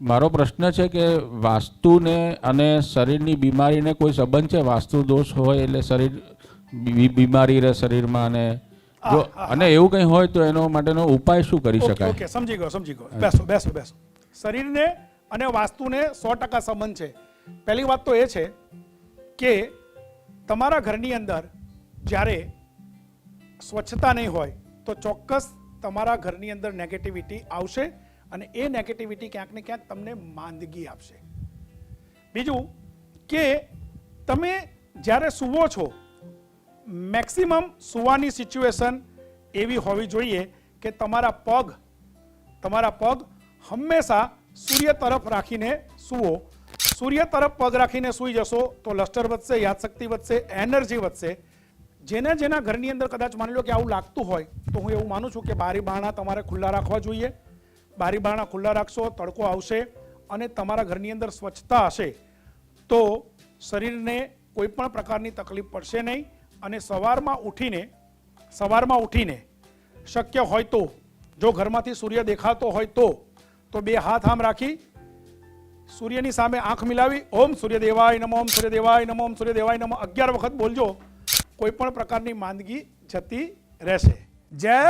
મારો પ્રશ્ન છે કે વાસ્તુને અને શરીરની બીમારીને કોઈ સંબંધ છે? વાસ્તુ દોષ હોય એટલે શરીર બીમારી રહે શરીરમાં અને જો અને એવું કંઈ હોય તો એનો માટેનો ઉપાય શું કરી શકાય? ઓકે સમજી ગયો સમજી ગયો. બેસો બેસો બેસો. શરીરને અને વાસ્તુને સો ટકા સંબંધ છે. પહેલી વાત તો એ છે કે તમારા ઘરની અંદર જ્યારે સ્વચ્છતા નહીં હોય તો ચોક્કસ તમારા ઘરની અંદર નેગેટિવિટી આવશે અને એ નેગેટિવિટી ક્યાંક ને ક્યાંક તમને માંદગી આપશે. બીજું કે તમે જ્યારે સૂવો છો મેક્સિમમ સૂવાની સિચ્યુએશન એવી હોવી જોઈએ કે તમારા પગ તમારા પગ હંમેશા સૂર્ય તરફ રાખીને સૂવો. સૂર્ય તરફ પગ રાખીને સૂઈ જશો તો લસ્ટર વધશે, યાદશક્તિ વધશે એનર્જી વધશે. જેના જેના ઘરની અંદર કદાચ માની લો કે આવું લાગતું હોય, તો હું એવું માનું છું કે બારી બારણા તમારે ખુલ્લા રાખવા જોઈએ. બારી બારણા ખુલ્લા રાખશો તડકો આવશે અને તમારા ઘરની અંદર સ્વચ્છતા હશે તો શરીરને કોઈ પણ પ્રકારની તકલીફ પડશે નહીં અને સવારમાં ઉઠીને સવારમાં ઉઠીને શક્ય હોય તો જો ઘરમાંથી સૂર્ય દેખાતો હોય તો તો બે હાથ આમ રાખી સૂર્યની સામે આંખ મિલાવી ઓમ સૂર્યદેવાય નમો ઓમ સૂર્યદેવાય નમો ઓમ સૂર્યદેવાય નમો અગિયાર વખત બોલજો કોઈ પણ પ્રકારની માંદગી જતી રહેશે. જય